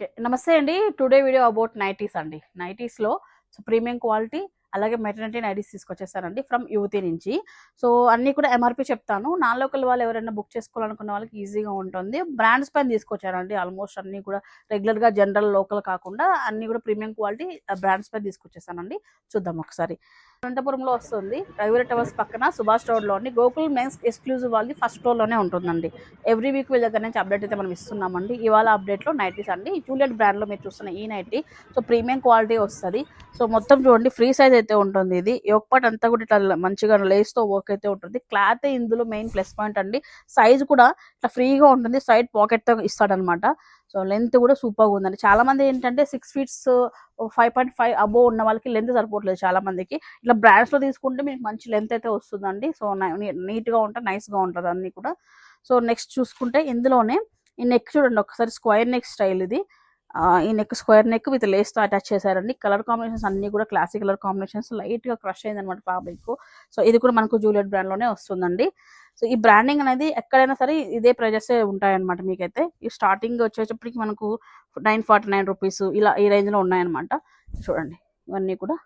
Okay. నమస్తే అండి. Today video about nighties అండి. నైటీస్లో సో ప్రీమియం క్వాలిటీ అలాగే మెటర్నిటీ నైటీస్ తీసుకొచ్చేసానండి ఫ్రమ్ యువతి నుంచి. సో అన్నీ కూడా ఎంఆర్పి చెప్తాను. నా లోకల్ వాళ్ళు ఎవరైనా బుక్ చేసుకోవాలనుకున్న వాళ్ళకి ఈజీగా ఉంటుంది. బ్రాండ్స్ పైన తీసుకొచ్చానండి ఆల్మోస్ట్ అన్నీ కూడా రెగ్యులర్గా జనరల్ లోకల్ కాకుండా అన్నీ కూడా ప్రీమియం క్వాలిటీ బ్రాండ్స్ పైన తీసుకొచ్చేసానండి. చూద్దాం ఒకసారి. అనంతపురంలో వస్తుంది. రవివర టవర్స్ పక్కన సుభాష్ రోడ్లోని గోకుల్ మెన్స్ ఎక్స్క్లూజివ్ వాళ్ళది ఫస్ట్ ఫ్లోర్లోనే ఉంటుందండి. ఎవ్రీ వీక్ వీళ్ళ దగ్గర నుంచి అప్డేట్ అయితే మనం ఇస్తున్నామండి. ఇవాళ అప్డేట్లో నైటీస్ అండి. జూలియట్ బ్రాండ్లో మీరు చూస్తున్న ఈ నైటీ సో ప్రీమియం క్వాలిటీ వస్తుంది. సో మొత్తం చూడండి ఫ్రీ సైజ్ అయితే ఉంటుంది ఇది. పార్ట్ అంతా కూడా ఇట్లా మంచిగా లేస్తో వర్క్ అయితే ఉంటుంది. క్లాత్ ఇందులో మెయిన్ ప్లస్ పాయింట్ అండి. సైజ్ కూడా ఇట్లా ఫ్రీగా ఉంటుంది. సైడ్ పాకెట్తో ఇస్తాడనమాట సో లెంత్ కూడా సూపర్గా ఉందండి. చాలామంది ఏంటంటే six feets five point five above ఉన్న వాళ్ళకి లెంత్ సరిపోవట్లేదు చాలా మందికి ఇట్లా బ్రాండ్స్లో తీసుకుంటే మీకు మంచి లెంత్ అయితే వస్తుందండి. సో నీట్గా ఉంటుంది నైస్గా ఉంటుంది అన్నీ కూడా. సో నెక్స్ట్ చూసుకుంటే ఇందులోనే ఈ నెక్ చూడండి ఒకసారి స్క్వేర్ నెక్ స్టైల్ ఇది. ఈ నెక్ స్క్వేర్ నెక్ విత్ లేస్తో అటాచ్ చేశారండి. కలర్ కాంబినేషన్స్ అన్ని కూడా క్లాసిక్ కలర్ కాంబినేషన్స్ లైట్గా క్రష్ అయింది అనమాట ఫ్యాబ్రిక్. సో ఇది కూడా మనకు జూలియట్ బ్రాండ్లోనే వస్తుందండి. సో ఈ బ్రాండింగ్ అనేది ఎక్కడైనా సరే ఇదే ప్రైజెస్ ఉంటాయన్నమాట మీకైతే. ఈ స్టార్టింగ్ వచ్చేటప్పటికి మనకు నైన్ ఫార్టీ నైన్ రూపీస్ ఇలా ఈ రేంజ్లో ఉన్నాయన్నమాట. చూడండి ఇవన్నీ కూడా.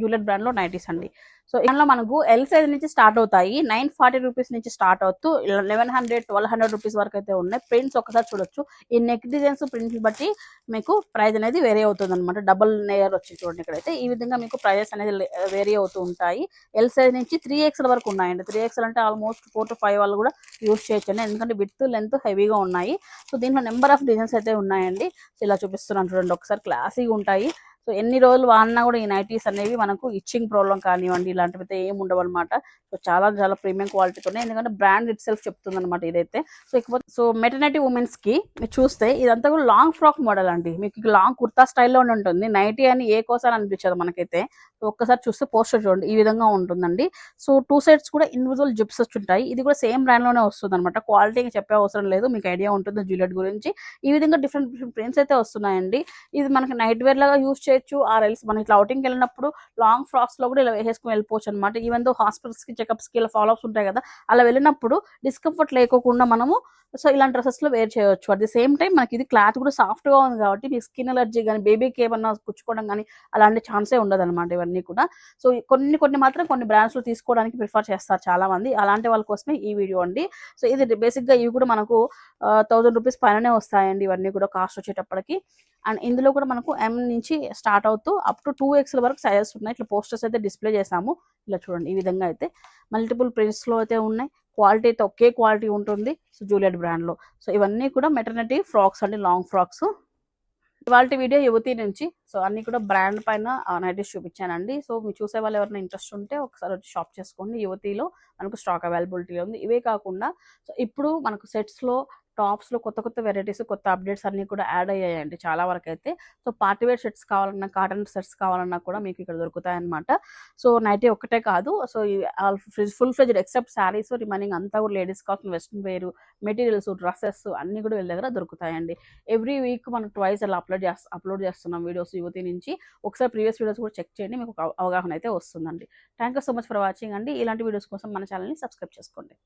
జ్యువెలర్ బ్రాండ్లో నైటీస్ అండి. సో ఇందులో మనకు ఎల్ సైజ్ నుంచి స్టార్ట్ అవుతాయి. నైన్ ఫార్టీ రూపీస్ నుంచి స్టార్ట్ అవుతూ eleven hundred twelve hundred rupees వరకు అయితే ఉన్నాయి. ప్రింట్స్ ఒకసారి చూడొచ్చు. ఈ నెక్ డిజైన్స్ ప్రింట్స్ బట్టి మీకు ప్రైస్ అనేది వేరే అవుతుంది అనమాట డబుల్ లేయర్ వచ్చి చూడండి ఇక్కడైతే. ఈ విధంగా మీకు ప్రైజెస్ అనేది వేరే అవుతూ ఉంటాయి. ఎల్ సైజ్ నుంచి త్రీ ఎక్స్ఎల్ వరకు ఉన్నాయండి. త్రీ ఎక్స్ఎల్ అంటే ఆల్మోస్ట్ ఫోర్ టు ఫైవ్ వాళ్ళు కూడా యూస్ చేయొచ్చు అండి ఎందుకంటే విత్ లెంత్ హెవీగా ఉన్నాయి. సో దీంట్లో నెంబర్ ఆఫ్ డిజైన్స్ అయితే ఉన్నాయండి. సో ఇలా చూపిస్తున్నాను చూడండి. ఒకసారి క్లాసీగా ఉంటాయి. సో ఎన్ని రోజులు వాడినా కూడా ఈ నైటీస్ అనేవి మనకు ఇచ్చింగ్ ప్రాబ్లం కానివ్వండి ఇలాంటివి అయితే ఏమి ఉండవు అనమాట సో చాలా చాలా ప్రీమియం క్వాలిటీతోనే ఉన్నాయి ఎందుకంటే బ్రాండ్ ఇట్ సెల్ఫ్ చెప్తుంది అనమాట ఇదైతే. సో ఇకపోతే సో మెటర్నిటీ ఉమెన్స్కి మీరు చూస్తే ఇదంతా కూడా లాంగ్ ఫ్రాక్ మోడల్ అండి. మీకు లాంగ్ కుర్తా స్టైల్లో ఉంటుంది. నైటీ అని ఏ కోసం అనిపించదు మనకైతే. సో ఒక్కసారి చూస్తే పోస్టర్ చూడండి ఈ విధంగా ఉంటుందండి. సో టూ సైడ్స్ కూడా ఇండివిజువల్ జిప్స్ ఉంటాయి ఇది కూడా సేమ్ బ్రాండ్లోనే వస్తుంది అనమాట క్వాలిటీ చెప్పే అవసరం లేదు. మీకు ఐడియా ఉంటుంది జూలెట్ గురించి. ఈ విధంగా డిఫరెంట్ డిఫరెంట్ ప్రింట్స్ అయితే వస్తున్నాయండి. ఇది మనకి నైట్ వేర్ లాగా యూస్ చేయొచ్చు ఆర్ ఎల్స్ మనం ఇట్లా outing వెళ్ళినప్పుడు లాంగ్ ఫ్రాక్స్లో కూడా ఇలా వేసుకుని వెళ్ళిపోవచ్చు అనమాట ఈవెన్ దో హాస్పిటల్స్కి చెకప్స్కి ఇలా ఫాలో అప్స్ ఉంటాయి కదా అలా వెళ్ళినప్పుడు డిస్కంఫర్ట్ లేకోకుండా మనము సో ఇలాంటి డ్రెస్సెస్లో వేర్ చేయవచ్చు అట్ ది సేమ్ టైం మనకి ఇది క్లాత్ కూడా సాఫ్ట్గా ఉంది కాబట్టి మీ స్కిన్ ఎలర్జీ కానీ బేబీకి ఏమన్నా కుచ్చుకోవడం కానీ అలాంటి ఛాన్సే ఉండదు అనమాట ఇవన్నీ కూడా. సో కొన్ని కొన్ని మాత్రం కొన్ని బ్రాండ్స్లో తీసుకోవడానికి ప్రిఫర్ చేస్తారు చాలా మంది అలాంటి వాళ్ళ కోసమే ఈ వీడియో అండి. సో ఇది బేసిక్గా ఇవి కూడా మనకు థౌసండ్ రూపీస్ పైననే వస్తాయండి ఇవన్నీ కూడా కాస్ట్ వచ్చేటప్పటికి. అండ్ ఇందులో కూడా మనకు ఎం నుంచి స్టార్ట్ అవుతూ అప్ టు టూ ఎక్స్ల వరకు సైజెస్ ఉన్నాయి. ఇట్లా పోస్టర్స్ అయితే డిస్ప్లే చేసాము ఇలా చూడండి ఈ విధంగా అయితే. మల్టిపుల్ ప్రింట్స్లో అయితే ఉన్నాయి. క్వాలిటీ అయితే ఒకే క్వాలిటీ ఉంటుంది. సో జూలియట్ బ్రాండ్లో సో ఇవన్నీ కూడా మెటర్నిటీ ఫ్రాక్స్ అండి లాంగ్ ఫ్రాక్స్ ఇవాళ వీడియో యువతి నుంచి సో అన్ని కూడా బ్రాండ్ పైన నైటీస్ చూపించానండి. సో మీరు చూసే వాళ్ళు ఎవరైనా ఇంట్రెస్ట్ ఉంటే ఒకసారి వచ్చి షాప్ చేసుకోండి. యువతిలో మనకు స్టాక్ అవైలబిలిటీ ఉంది. ఇవే కాకుండా సో ఇప్పుడు మనకు సెట్స్లో టాప్స్లో కొత్త కొత్త వెరైటీస్ కొత్త అప్డేట్స్ అన్నీ కూడా యాడ్ అయ్యాయండి చాలా వరకు అయితే సో పార్టీ వేర్ షర్ట్స్ కావాలన్నా కాటన్ షర్ట్స్ కావాలన్నా కూడా మీకు ఇక్కడ దొరుకుతాయన్నమాట. సో నైటీ ఒక్కటే కాదు. So full fledged except saris remaining అంతా కూడా లేడీస్ కావాల్సిన వెస్ట్రన్ వేర్ మెటీరియల్స్ డ్రెస్సెస్ అన్నీ కూడా వీళ్ళ దగ్గర దొరుకుతాయండి. ఎవ్రీ వీక్ మనం ట్వైస్ అలా అప్లోడ్ చేస్తా అప్లోడ్ చేస్తున్నాం వీడియోస్ యువతి నుంచి. ఒకసారి ప్రీవియస్ వీడియోస్ కూడా చెక్ చేయండి మీకు అవగాహన అయితే వస్తుందండి. Thank you so much for watching అండి. ఇలాంటి వీడియోస్ కోసం మన ఛానల్ని సబ్స్క్రైబ్ చేసుకోండి.